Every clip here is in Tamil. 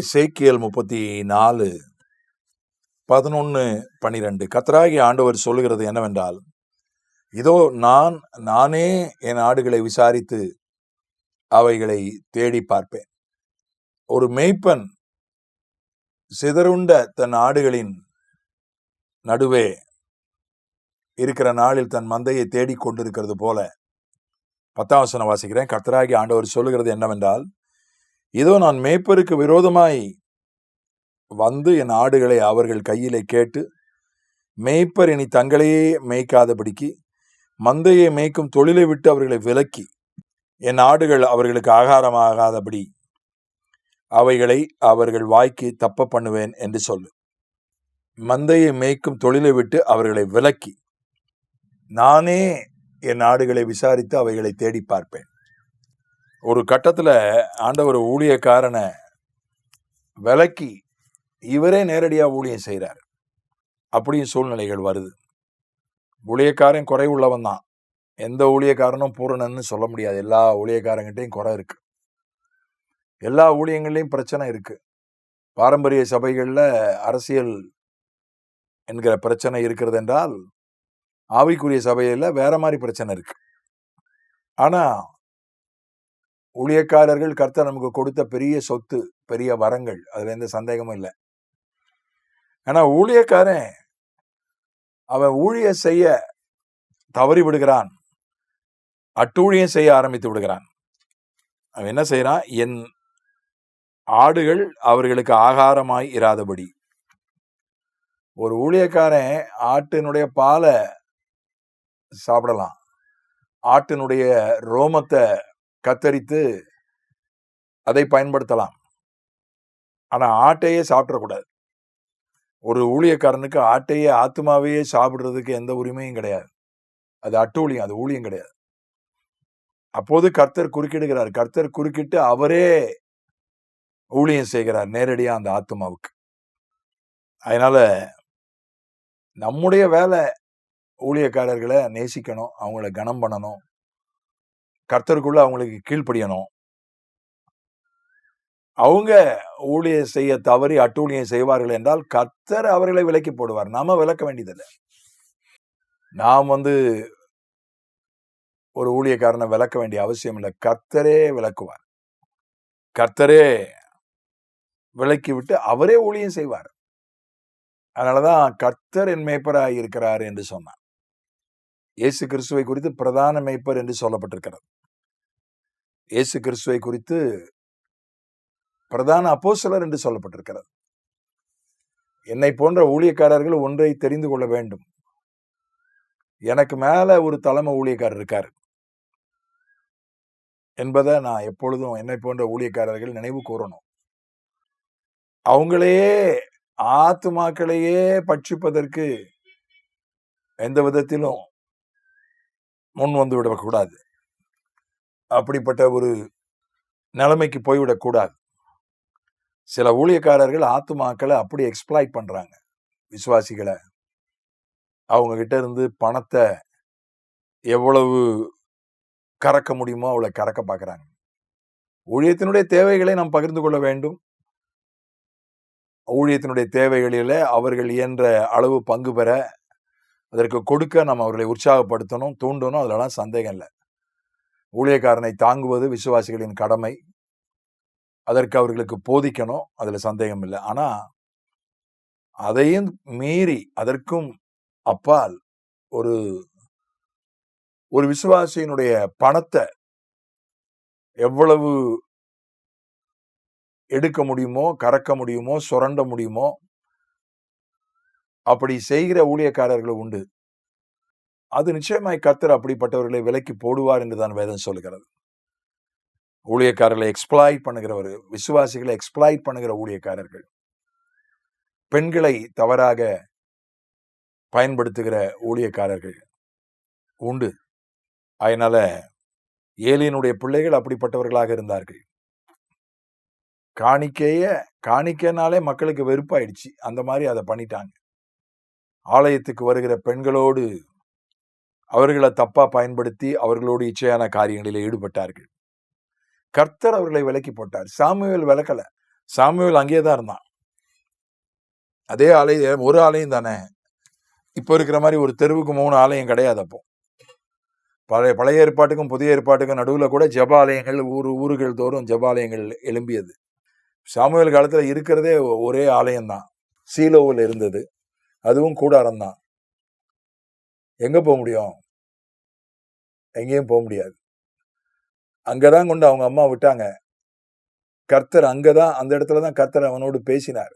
இசைக்கியல் முப்பத்தி நாலு பதினொன்று பனிரெண்டு கத்தராகி ஆண்டவர் சொல்லுகிறது என்னவென்றால் இதோ நான் நானே என் ஆடுகளை விசாரித்து அவைகளை தேடி பார்ப்பேன். ஒரு மெய்ப்பன் சிதறுண்ட தன் ஆடுகளின் நடுவே இருக்கிற நாளில் தன் மந்தையை தேடிக் கொண்டிருக்கிறது போல பத்தாம் வசனம் வாசிக்கிறேன். கர்த்தராகி ஆண்டவர் சொல்லுகிறது என்னவென்றால் இதோ நான் மேய்ப்பருக்கு விரோதமாய் வந்து என் ஆடுகளை அவர்கள் கையிலே கேட்டு மேய்ப்பர் இனி தங்களையே மேய்க்காதபடிக்கு மந்தையை மேய்க்கும் தொழிலை விட்டு அவர்களை விலக்கி என் ஆடுகள் அவர்களுக்கு ஆகாரமாகாதபடி அவைகளை அவர்கள் வாய்க்கு தப்ப பண்ணுவேன் என்று சொல்லு. மந்தையை மேய்க்கும் தொழிலை விட்டு அவர்களை விலக்கி நானே என் ஆடுகளை விசாரித்து அவைகளை தேடி பார்ப்பேன். ஒரு கட்டத்தில் ஆண்டவர் ஊழியக்காரனை விலக்கி இவரே நேரடியாக ஊழியம் செய்கிறார் அப்படியும் சூழ்நிலைகள் வருது. ஊழியக்காரன் குறை உள்ளவன் தான். எந்த ஊழியக்காரனும் பூரணன்னு சொல்ல முடியாது. எல்லா ஊழியக்காரங்கிட்டையும் குறை இருக்குது எல்லா ஊழியங்கள்லையும் பிரச்சனை இருக்குது பாரம்பரிய சபைகளில் அரசியல் என்கிற பிரச்சனை இருக்கிறது என்றால் ஆவிக்குரிய சபையில் வேற மாதிரி பிரச்சனை இருக்குது ஆனால் ஊழியக்காரர்கள் கர்த்தர் நமக்கு கொடுத்த பெரிய சொத்து பெரிய வரங்கள். அதில் எந்த சந்தேகமும் இல்லை. ஆனால் ஊழியக்காரன் அவன் ஊழிய செய்ய தவறி விடுகிறான். அட்டூழியம் செய்ய ஆரம்பித்து விடுகிறான். அவன் என்ன செய்யறான் என் ஆடுகள் அவர்களுக்கு ஆகாரமாய் இராதபடி. ஒரு ஊழியக்காரன் ஆட்டினுடைய பாலை சாப்பிடலாம். ஆட்டினுடைய ரோமத்தை கத்தரித்து அதை பயன்படுத்தலாம். ஆனால் ஆட்டையே சாப்பிடக்கூடாது. ஒரு ஊழியக்காரனுக்கு ஆட்டையே ஆத்மாவையே சாப்பிட்றதுக்கு எந்த உரிமையும் கிடையாது. அது அட்டூழியம் அது ஊழியம் கிடையாது. அப்போது கர்த்தர் குறுக்கிடுகிறார். கர்த்தர் குறுக்கிட்டு அவரே ஊழியம் செய்கிறார் நேரடியாக அந்த ஆத்மாவுக்கு அதனால நம்முடைய வேலை ஊழியக்காரர்களை நேசிக்கணும் அவங்கள கனம் பண்ணணும். கர்த்தருக்குள்ள அவங்களுக்கு கீழ்ப்படியணும். அவங்க ஊழிய செய்ய தவறி அட்டூழியம் செய்வார்கள் என்றால் கர்த்தர் அவர்களை விலக்கி போடுவார். நாம விளக்க வேண்டியதில்லை. நாம் வந்து ஒரு ஊழியக்காரனை விளக்க வேண்டிய அவசியம் இல்லை. கர்த்தரே விளக்குவார் கர்த்தரே விளக்கி விட்டு அவரே ஊழியம் செய்வார். அதனாலதான் கர்த்தர் என் மேய்ப்பராக இருக்கிறார் என்று சொன்னார் இயேசு கிறிஸ்துவை குறித்து பிரதான மேய்ப்பர் என்று சொல்லப்பட்டிருக்கிறது. இயேசு கிறிஸ்துவை குறித்து பிரதான அப்போசலர் என்று சொல்லப்பட்டிருக்கிறது. என்னை போன்ற ஊழியக்காரர்கள் ஒன்றை தெரிந்து கொள்ள வேண்டும். எனக்கு மேல ஒரு தலைமை ஊழியக்காரர் இருக்காரு. என்பதை நான் எப்பொழுதும் என்னை போன்ற ஊழியக்காரர்கள் நினைவு கூறணும். அவங்களையே ஆத்துமாக்களையே பட்சிப்பதற்கு எந்த விதத்திலும் முன் வந்து விடக்கூடாது. அப்படிப்பட்ட ஒரு நிலைமைக்கு போய்விடக்கூடாது சில ஊழியக்காரர்கள் ஆத்துமாக்களை அப்படி எக்ஸ்பிளாய்ட் பண்ணுறாங்க விசுவாசிகளை. அவங்கக்கிட்ட இருந்து பணத்தை எவ்வளவு கறக்க முடியுமோ அவளை கறக்க பார்க்குறாங்க. ஊழியத்தினுடைய தேவைகளை நாம் பகிர்ந்து கொள்ள வேண்டும். ஊழியத்தினுடைய தேவைகளில் அவர்கள் இயன்ற அளவு பங்கு பெற அதற்கு கொடுக்க நம்ம அவர்களை உற்சாகப்படுத்தணும் தூண்டணும் அதிலலாம் சந்தேகம் இல்லை. ஊழியக்காரனை தாங்குவது விசுவாசிகளின் கடமை. அதற்கு அவர்களுக்கு போதிக்கணும் அதுல சந்தேகம் இல்லை. ஆனா அதையும் மீறி அதற்கும் அப்பால் ஒரு ஒரு விசுவாசியினுடைய பணத்தை எவ்வளவு எடுக்க முடியுமோ கறக்க முடியுமோ சுரண்ட முடியுமோ அப்படி செய்கிற ஊழியக்காரர்கள் உண்டு. அது நிச்சயமாய் கர்த்தர் அப்படிப்பட்டவர்களை விலைக்கு போடுவார் என்றுதான் வேதம் சொல்லுகிறது. ஊழியக்காரர்களை எக்ஸ்பிளாய்ட் பண்ணுகிறவர் விசுவாசிகளை எக்ஸ்பிளாய்ட் பண்ணுகிற ஊழியக்காரர்கள். பெண்களை தவறாக பயன்படுத்துகிற ஊழியக்காரர்கள் உண்டு. அதனால ஏலியனுடைய பிள்ளைகள் அப்படிப்பட்டவர்களாக இருந்தார்கள். காணிக்கைய காணிக்கைனாலே மக்களுக்கு வெறுப்பாயிடுச்சு. அந்த மாதிரி அதை பண்ணிட்டாங்க. ஆலயத்துக்கு வருகிற பெண்களோடு அவர்களை தப்பாக பயன்படுத்தி அவர்களோடு இச்சையான காரியங்களில் ஈடுபட்டார்கள். கர்த்தர் அவர்களை விலக்கி போட்டார். சாமுவேல் விளக்கல சாமுவேல் அங்கேயே தான் இருந்தான். அதே ஆலயம் ஒரு ஆலயம் தானே. இப்போ இருக்கிற மாதிரி ஒரு தெருவுக்கு மூணு ஆலயம் கிடையாது அப்போ. பழைய பழைய ஏற்பாட்டுக்கும் புதிய ஏற்பாட்டுக்கும் நடுவில் கூட ஜபாலயங்கள் ஊர் ஊர்கள் தோறும் ஜபாலயங்கள் எழும்பியது. சாமுவேல் காலத்தில் இருக்கிறதே ஒரே ஆலயம்தான். சீலோவில் இருந்தது. அதுவும் கூடாரம் தான் எங்கே போக முடியும்? எங்கேயும் போக முடியாது. அங்கே தான் கொண்டு அவங்க அம்மா விட்டாங்க. கர்த்தர் அங்கே தான் அந்த இடத்துல தான் கர்த்தர் அவனோடு பேசினார்.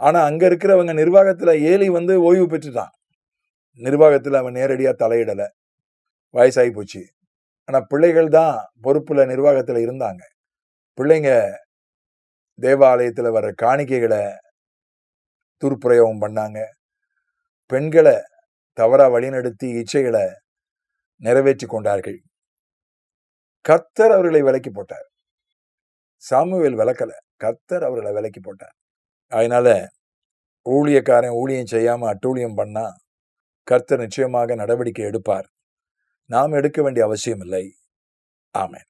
ஆனால் அங்கே இருக்கிறவங்க நிர்வாகத்தில் ஏலி வந்து ஓய்வு பெற்றுட்டான். நிர்வாகத்தில் அவன் நேரடியாக தலையிடலை. வயசாகி போச்சு. ஆனால் பிள்ளைகள் தான் பொறுப்பில் நிர்வாகத்தில் இருந்தாங்க. பிள்ளைங்க தேவாலயத்தில் வர்ற காணிக்கைகளை துர்ப்பிரயோகம் பண்ணாங்க. பெண்களை தவறா வழிநடத்தி இச்சைகளை நிறைவேற்றி கொண்டார்கள். கர்த்தர் அவர்களை விலக்கி போட்டார். சாமுவேல் விளக்கல கர்த்தர் அவர்களை விலக்கி போட்டார். அதனால ஊழியக்காரன் ஊழியம் செய்யாம அட்டூழியம் பண்ணா கர்த்தர் நிச்சயமாக நடவடிக்கை எடுப்பார். நாம் எடுக்க வேண்டிய அவசியம் இல்லை. ஆமேன்.